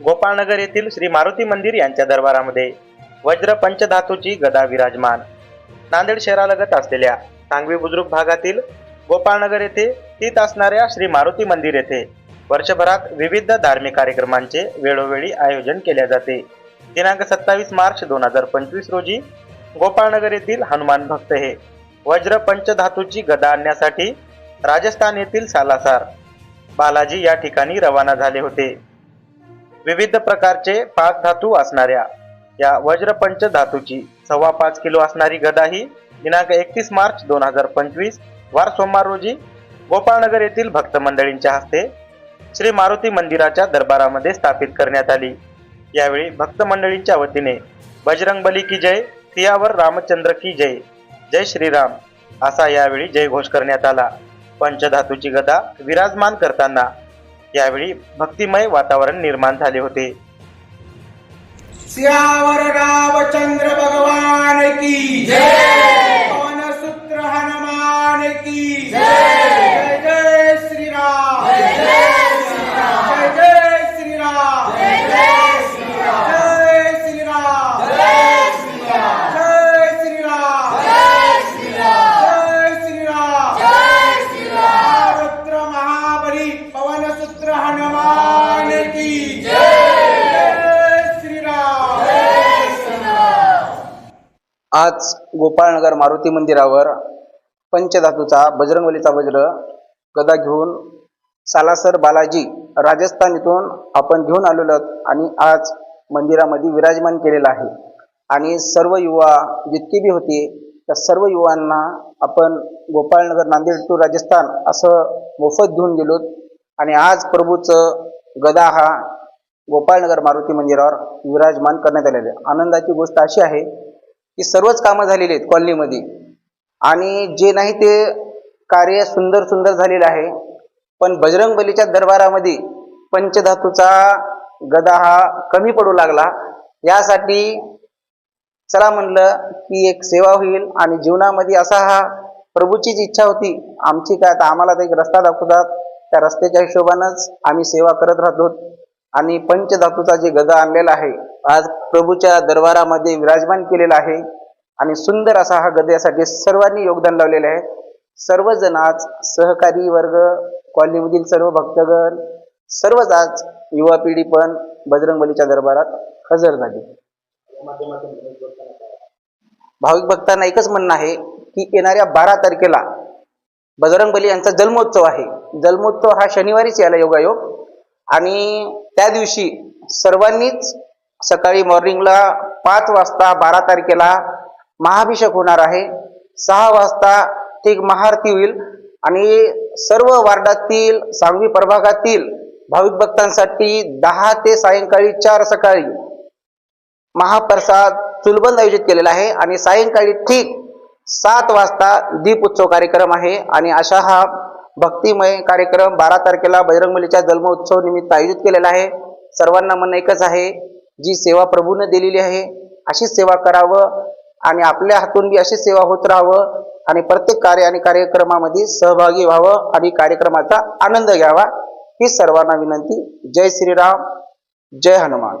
गोपाळनगर येथील श्री मारुती मंदिर यांच्या दरबारामध्ये वज्र पंचधातूची गदा विराजमान. नांदेड शहरालगत असलेल्या सांगवी बुद्रुक भागातील गोपाळनगर येथे स्थित असणाऱ्या श्री मारुती मंदिर येथे वर्षभरात विविध धार्मिक कार्यक्रमांचे वेळोवेळी आयोजन केले जाते. दिनांक सत्तावीस मार्च दोन हजार पंचवीस रोजी गोपाळनगर येथील हनुमान भक्त हे वज्र पंचधातूची गदा आणण्यासाठी राजस्थान येथील सालासार बालाजी या ठिकाणी रवाना झाले होते. विविध प्रकारचे पाच धातू असणाऱ्या या वज्रपंच धातूची सव्वा पाच किलो असणारी गदा ही दिनांक एकतीस मार्च दोन हजार पंचवीस वार सोमवार रोजी गोपाळनगर येथील भक्त मंडळींच्या हस्ते श्री मारुती मंदिराच्या दरबारामध्ये स्थापित करण्यात आली. यावेळी भक्त मंडळींच्या वतीने बजरंग बली की जय सियावर रामचंद्र की जय जय श्रीराम असा यावेळी जयघोष करण्यात आला. पंचधातूची गदा विराजमान करताना यावेळी भक्तिमय वातावरण निर्माण झाले होते. सियावर रामचंद्र भगवान की जय पवन सूत्र हनुमान की जय जय श्री राम जय जय श्री राम जय जय श्री राम जय श्री राम जय श्री राम जय श्री राम रुद्र महाबली पवन सूत्र हनुमान की जय श्री राम आज गोपाळनगर मारुती मंदिरावर पंचधातूचा बजरंगवलीचा वज्र गदा घेऊन सालासर बालाजी राजस्थान इथून आपण घेऊन आलेलो आहोत आणि आज मंदिरामध्ये विराजमान केलेला आहे. आणि सर्व युवा जितके बी होते त्या सर्व युवांना आपण गोपाळनगर नांदेड टू राजस्थान असं मोफत घेऊन गेलो आणि आज प्रभूचं गदा हा गोपाळनगर मारुती मंदिरावर विराजमान करण्यात आलेले आहे. आनंदाची गोष्ट अशी आहे की सर्वच कामं झालेली आहेत कॉलनीमध्ये. आणि जे नाही ते कार्य सुंदर सुंदर झालेलं आहे. पण बजरंग बलीच्या दरबारामध्ये पंचधातूचा गदा हा कमी पडू लागला. यासाठी चला म्हणलं की एक सेवा होईल आणि जीवनामध्ये असा हा प्रभूचीच इच्छा होती. आमची काय आता आम्हाला तर एक रस्ता दाखवतात त्या रस्त्याच्या हिशोबानंच आम्ही सेवा करत राहतो. आणि पंचधातूचा जे गदा आणलेला आहे आज प्रभूच्या दरबारामध्ये विराजमान केलेला आहे आणि सुंदर असा हा गद्यासाठी सर्वांनी योगदान लावलेले आहे. सर्वजण आज सहकारी वर्ग कॉलनीमधील सर्व भक्तगण सर्वच आज युवा पिढी पण बजरंगबलीच्या दरबारात हजर झाली. भाविक भक्तांना एकच म्हणणं आहे की येणाऱ्या बारा तारखेला बजरंगबली यांचा जन्मोत्सव आहे. जन्मोत्सव हा शनिवारीच यायला योगायोग. आणि त्या दिवशी सर्वांनीच सकाळी मॉर्निंगला पाच वाजता बारा तारखेला महाभिषेक होणार आहे. सहा वाजता ठीक महाआरती होईल आणि सर्व वार्डातील सांगवी प्रभागातील भाविक भक्तांसाठी दहा ते सायंकाळी चार सकाळी महाप्रसाद चुलबंद आयोजित केलेला आहे आणि सायंकाळी ठीक सात वाजता दीप उत्सव कार्यक्रम आहे आणि अशा हा भक्तिमय कार्यक्रम बारा तारखेला बजरंगबलीच्या जन्मोत्सव निमित्त आयोजित केलेला आहे. सर्वांना म्हणणं एकच आहे. जी सेवा प्रभूनं दिलेली आहे अशीच सेवा करावं आणि आपल्या हातून बी अशी सेवा होत राहावं आणि प्रत्येक कार्य आणि कार्यक्रमामध्ये सहभागी व्हावं आणि कार्यक्रमाचा आनंद घ्यावा ही सर्वांना विनंती. जय श्रीराम जय हनुमान.